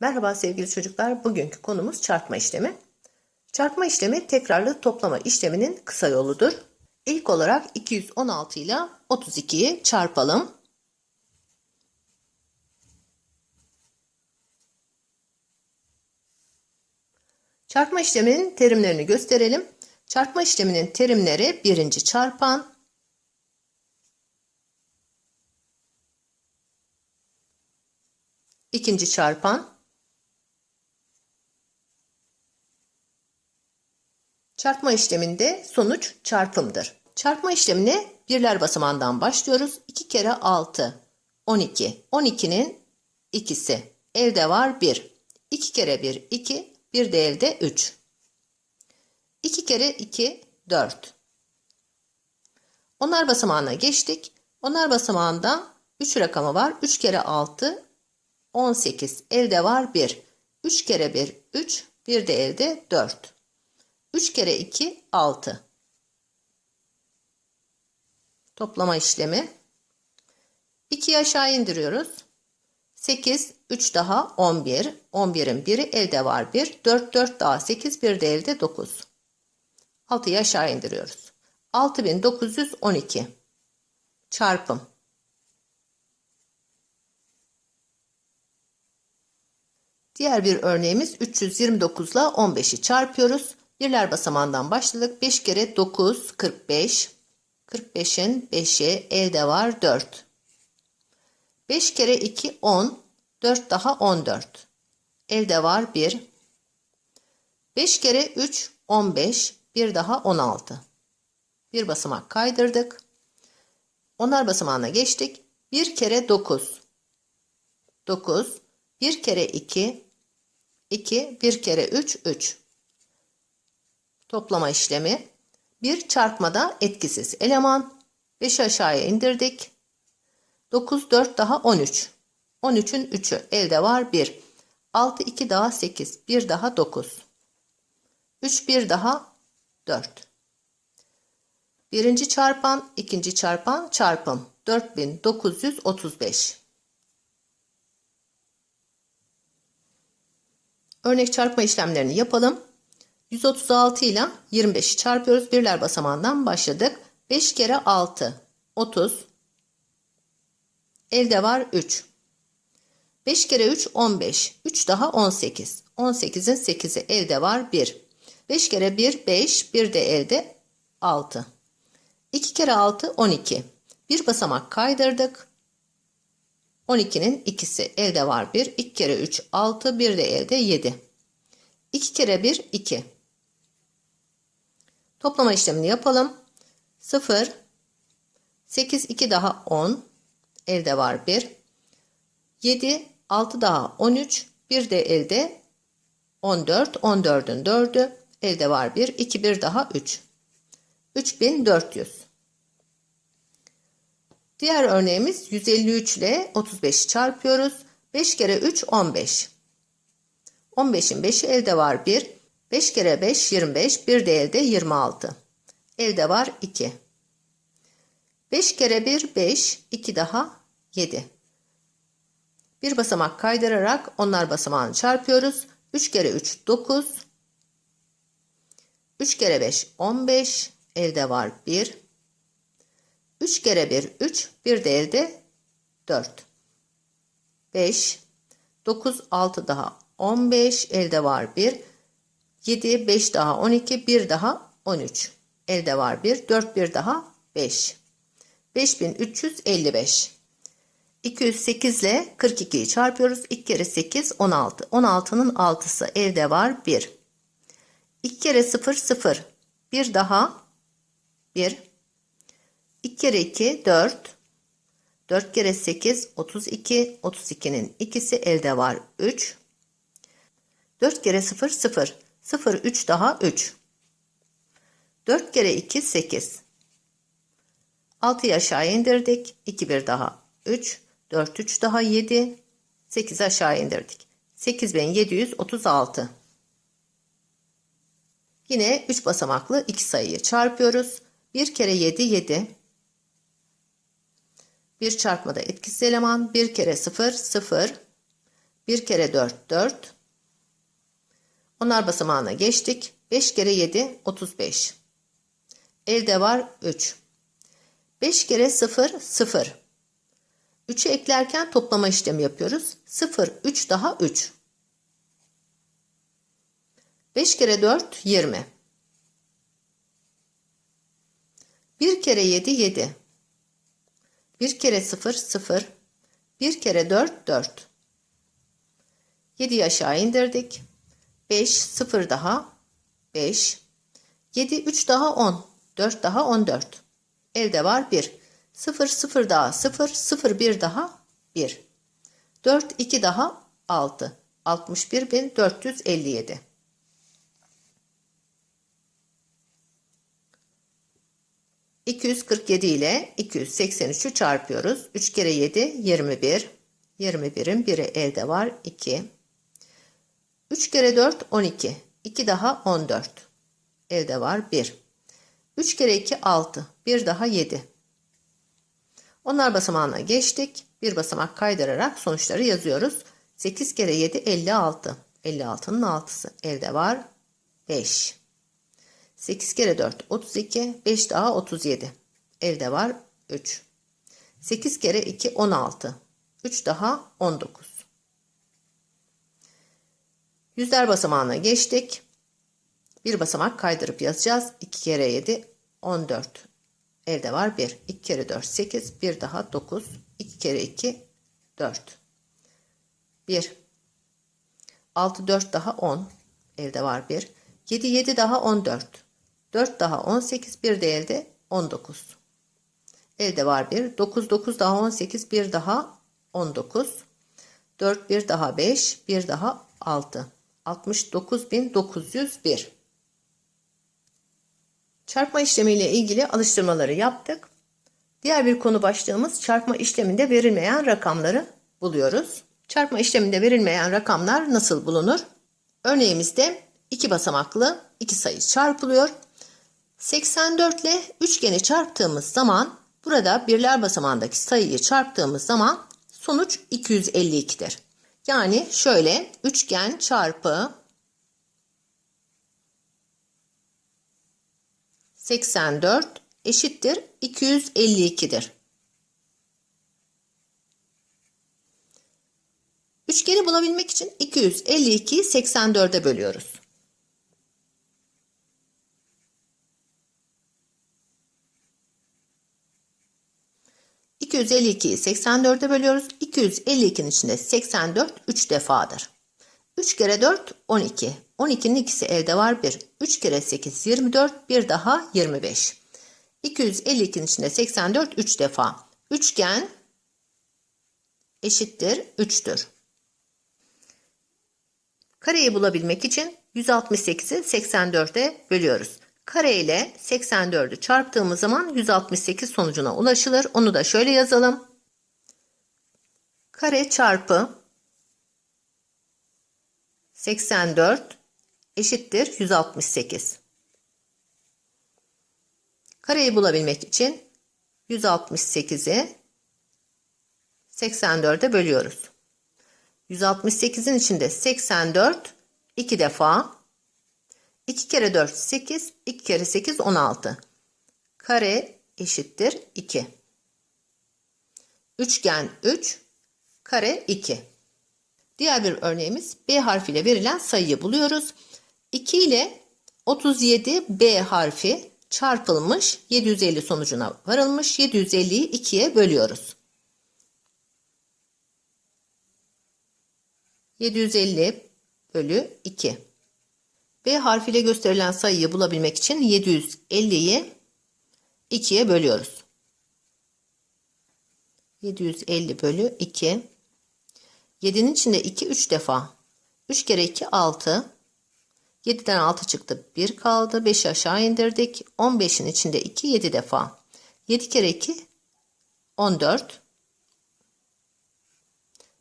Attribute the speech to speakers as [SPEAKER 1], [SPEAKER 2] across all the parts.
[SPEAKER 1] Merhaba sevgili çocuklar. Bugünkü konumuz çarpma işlemi. Çarpma işlemi tekrarlı toplama işleminin kısa yoludur. İlk olarak 216 ile 32'yi çarpalım. Çarpma işleminin terimlerini gösterelim. Çarpma işleminin terimleri birinci çarpan, ikinci çarpan, Çarpma işleminde sonuç çarpımdır. Çarpma işlemine birler basamağından başlıyoruz. 2 kere 6, 12. 12'nin ikisi. Elde var 1. 2 kere 1, 2. Bir de elde 3. 2 kere 2, 4. Onlar basamağına geçtik. Onlar basamağında 3 rakamı var. 3 kere 6, 18. Elde var 1. 3 kere 1, 3. Bir de elde 4. 3 kere 2 6. Toplama işlemi. 2'yi aşağı indiriyoruz. 8 3 daha 11. 11'in biri elde var 1. 4 4 daha 8 bir de elde 9. 6'yı aşağı indiriyoruz. 6912 çarpım. Diğer bir örneğimiz 329 ile 15'i çarpıyoruz. Birler basamağından başladık. 5 kere 9 45. 45'in 5'i elde var 4. 5 kere 2 10. 4 daha 14. Elde var 1. 5 kere 3 15. Bir daha 16. Bir basamak kaydırdık. Onlar basamağına geçtik. 1 kere 9. 9. 1 kere 2. 2. 1 kere 3 3 toplama işlemi. Bir çarpmada etkisiz eleman. 5 aşağıya indirdik. 9 4 daha 13. 13'ün 3'ü elde var 1. 6 2 daha 8. 1 daha 9. 3 1 daha 4. Birinci çarpan, ikinci çarpan çarpım 4935. Örnek çarpma işlemlerini yapalım. 136 ile 25'i çarpıyoruz. Birler basamağından başladık. 5 kere 6 30. Elde var 3. 5 kere 3 15. 3 daha 18. 18'in 8'i elde var 1. 5 kere 1 5. 1 de elde 6. 2 kere 6 12. Bir basamak kaydırdık. 12'nin ikisi elde var 1. 2 kere 3 6. 1 de elde 7. 2 kere 1 2. Toplama işlemini yapalım. 0 8 2 daha 10 elde var 1 7 6 daha 13 bir de elde 14 14'ün 4'ü elde var 1 2 1 daha 3 3400 Diğer örneğimiz 153 ile 35'i çarpıyoruz. 5 kere 3 15. 15'in 5'i elde var 1. 5 kere 5 25. Bir de elde 26. Elde var 2. 5 kere 1 5. 2 daha 7. Bir basamak kaydırarak onlar basamağını çarpıyoruz. 3 kere 3 9. 3 kere 5 15. Elde var 1. 3 kere 1 3. Bir de elde 4. 5. 9 6 daha 15. Elde var 1. 7, 5 daha 12, 1 daha 13. Elde var 1, 4 1 daha 5. 5355. 208 ile 42'yi çarpıyoruz. 2 kere 8 16. 16'nın 6'sı elde var 1. 2 kere 0 0. 1 daha 1. 2 kere 2 4. 4 kere 8 32. 32'nin ikisi elde var 3. 4 kere 0 0. 0 3 daha 3. 4 kere 2 8. 6'yı aşağı indirdik. 2 1 daha 3. 4 3 daha 7. 8 aşağı indirdik. 8736. Yine 3 basamaklı 2 sayıyı çarpıyoruz. 1 kere 7 7. Bir çarpmada etkisiz eleman 1 kere 0 0. 1 kere 4 4. Onar basamağına geçtik. 5 kere 7 35. Elde var 3. 5 kere 0 0. 3'ü eklerken toplama işlemi yapıyoruz. 0 3 daha 3. 5 kere 4 20. 1 kere 7 7. 1 kere 0 0. 1 kere 4 4. 7'yi aşağı indirdik. 5 0 daha 5. 7 3 daha 10. 4 daha 14. Elde var 1. 0 0 daha 0 0 1 daha 1. 4 2 daha 6. 61.457. ...247 ile 283'ü çarpıyoruz. 3 kere 7 21. 21'in biri elde var 2. 3 kere 4 12. 2 daha 14. Elde var 1. 3 kere 2 6. 1 daha 7. Onlar basamağına geçtik. Bir basamak kaydırarak sonuçları yazıyoruz. 8 kere 7 56. 56'nın 6'sı. Elde var 5. 8 kere 4 32. 5 daha 37. Elde var 3. 8 kere 2 16. 3 daha 19. Yüzler basamağına geçtik. Bir basamak kaydırıp yazacağız. 2 kere 7 14. Elde var 1. 2 kere 4 8. 1 daha 9. 2 kere 2 4. 1. 6 4 daha 10. Elde var 1. 7 7 daha 14. 4 daha 18. 1 de elde 19. Elde var 1. 9 9 daha 18. 1 daha 19. 4 1 daha 5. 1 daha 6. 69.901. Çarpma işlemiyle ilgili alıştırmaları yaptık. Diğer bir konu başlığımız çarpma işleminde verilmeyen rakamları buluyoruz. Çarpma işleminde verilmeyen rakamlar nasıl bulunur? Örneğimizde iki basamaklı iki sayı çarpılıyor. 84 ile üçgeni çarptığımız zaman burada birler basamağındaki sayıyı çarptığımız zaman sonuç 252'dir. Yani şöyle üçgen çarpı 84 eşittir 252'dir. Üçgeni bulabilmek için 252'yi 84'e bölüyoruz. ...252'yi 84'e bölüyoruz. 252'nin içinde 84 3 defadır. 3 kere 4 12. 12'nin ikisi elde var 1. 3 kere 8 24. Bir daha 25. 252'nin içinde 84 3 defa. Üçgen eşittir 3'tür. Kareyi bulabilmek için 168'i 84'e bölüyoruz. Kare ile 84'ü çarptığımız zaman 168 sonucuna ulaşılır. Onu da şöyle yazalım. Kare çarpı 84 eşittir 168. Kareyi bulabilmek için 168'i 84'e bölüyoruz. 168'in içinde 84 2 defa 2 kere 4 8 2 kere 8 16 kare eşittir 2 üçgen 3 kare 2 diğer bir örneğimiz B harfiyle verilen sayıyı buluyoruz. 2 ile 37 B harfi çarpılmış 750 sonucuna varılmış 750'yi 2'ye bölüyoruz. 750 bölü 2. B harfiyle gösterilen sayıyı bulabilmek için 750'yi 2'ye bölüyoruz. 750 bölü 2. 7'nin içinde 2 3 defa. 3 kere 2 6. 7'den 6 çıktı. 1 kaldı. 5 aşağı indirdik. 15'in içinde 2 7 defa. 7 kere 2 14.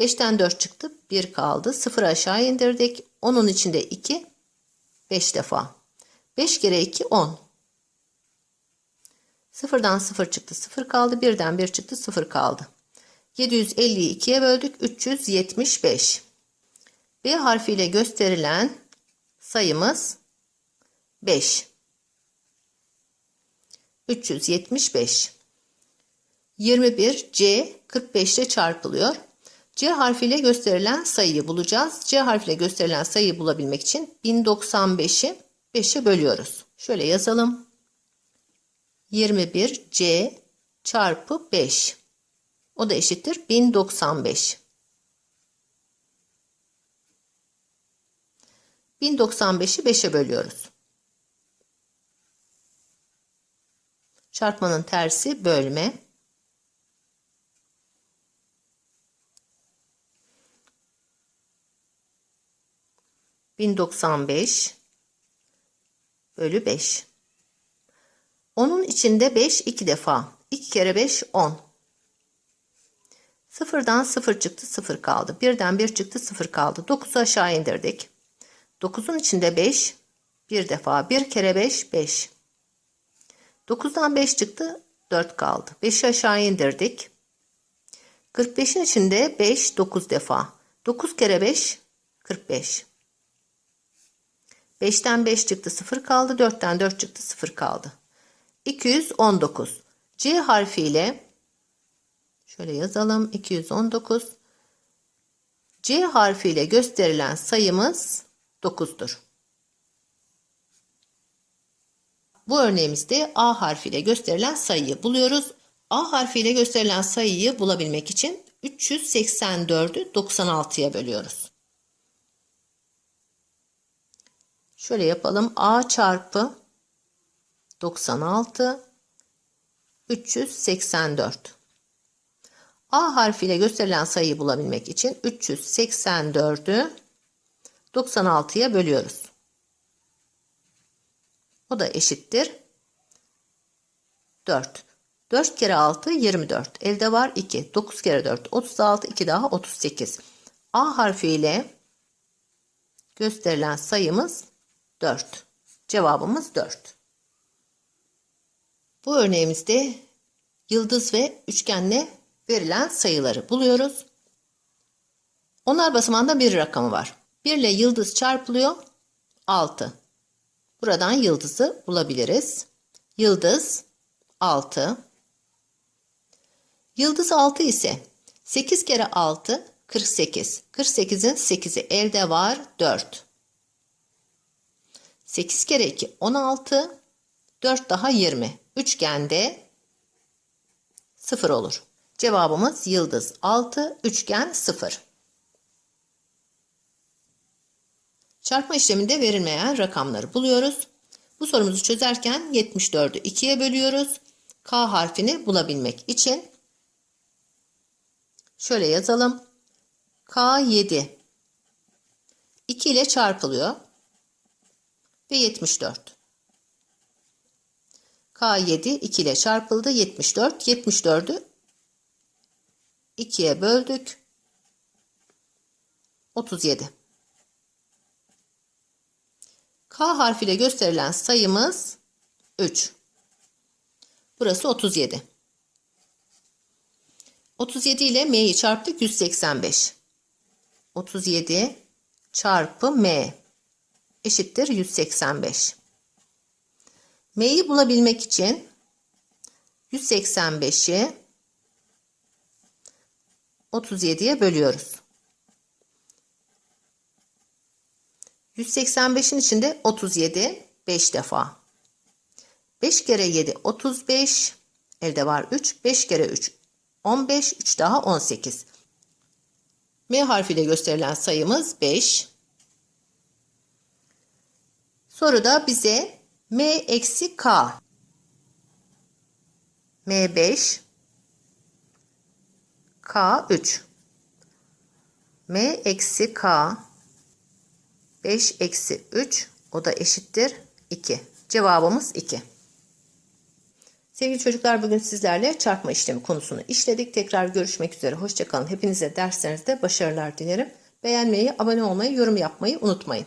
[SPEAKER 1] 5'ten 4 çıktı. 1 kaldı. 0 aşağı indirdik. 10'un içinde 2. 5 defa. 5 kere 2 10. 0'dan 0 çıktı. 0 kaldı. 1'den 1 çıktı. 0 kaldı. 750'yi 2'ye böldük. 375. B harfiyle gösterilen sayımız 5. 375. 21 C 45 ile çarpılıyor. C harfiyle gösterilen sayıyı bulacağız. C harfiyle gösterilen sayıyı bulabilmek için 1095'i 5'e bölüyoruz. Şöyle yazalım. 21 C çarpı 5. O da eşittir 1095. 1095'i 5'e bölüyoruz. Çarpmanın tersi bölme. Bin doksan beş bölü beş. Onun içinde beş iki defa. İki kere beş on. Sıfırdan sıfır çıktı sıfır kaldı. Birden bir çıktı sıfır kaldı. Dokuzu aşağı indirdik. Dokuzun içinde beş bir defa. Bir kere beş beş. 9'dan 5 çıktı. 4 kaldı. 5'i aşağı indirdik. 45'in içinde 5 9 defa. 9 kere 5 45. 5'ten 5 çıktı 0 kaldı. 4'ten 4 çıktı 0 kaldı. 219. C harfiyle şöyle yazalım. 219. C harfiyle gösterilen sayımız 9'dur. Bu örneğimizde A harfiyle gösterilen sayıyı buluyoruz. A harfiyle gösterilen sayıyı bulabilmek için 384'ü 96'ya bölüyoruz. Şöyle yapalım. A çarpı 96 384. A harfiyle gösterilen sayıyı bulabilmek için 384'ü 96'ya bölüyoruz. O da eşittir. 4. 4 kere 6 24. Elde var 2. 9 kere 4 36. 2 daha 38. A harfiyle gösterilen sayımız 4. Cevabımız 4. Bu örneğimizde yıldız ve üçgenle verilen sayıları buluyoruz. Onlar basamağında bir rakamı var. 1 ile yıldız çarpılıyor. 6. Buradan yıldızı bulabiliriz. Yıldız 6. Yıldız 6 ise 8 kere 6 48. 48'in 8'i elde var 4. 8 kere 2 16. 4 daha 20. Üçgende 0 olur. Cevabımız yıldız 6, üçgen 0. Çarpma işleminde verilmeyen rakamları buluyoruz. Bu sorumuzu çözerken 74'ü 2'ye bölüyoruz. K harfini bulabilmek için şöyle yazalım. K 7 2 ile çarpılıyor ve 74. K 7 2 ile çarpıldı 74. 74'ü 2'ye böldük. 37. K harfiyle gösterilen sayımız 3. Burası 37. 37 ile M'yi çarptık 185. 37 çarpı M eşittir 185. M'yi bulabilmek için 185'i 37'ye bölüyoruz. 185'in içinde 37 5 defa. 5 kere 7 35. Elde var 3. 5 kere 3 15. 3 daha 18. M harfiyle gösterilen sayımız 5. Soruda bize M eksi K. M5 K3 M eksi K 5 eksi 3 o da eşittir 2. Cevabımız 2. Sevgili çocuklar bugün sizlerle çarpma işlemi konusunu işledik. Tekrar görüşmek üzere. Hoşçakalın. Hepinize derslerinizde başarılar dilerim. Beğenmeyi, abone olmayı, yorum yapmayı unutmayın.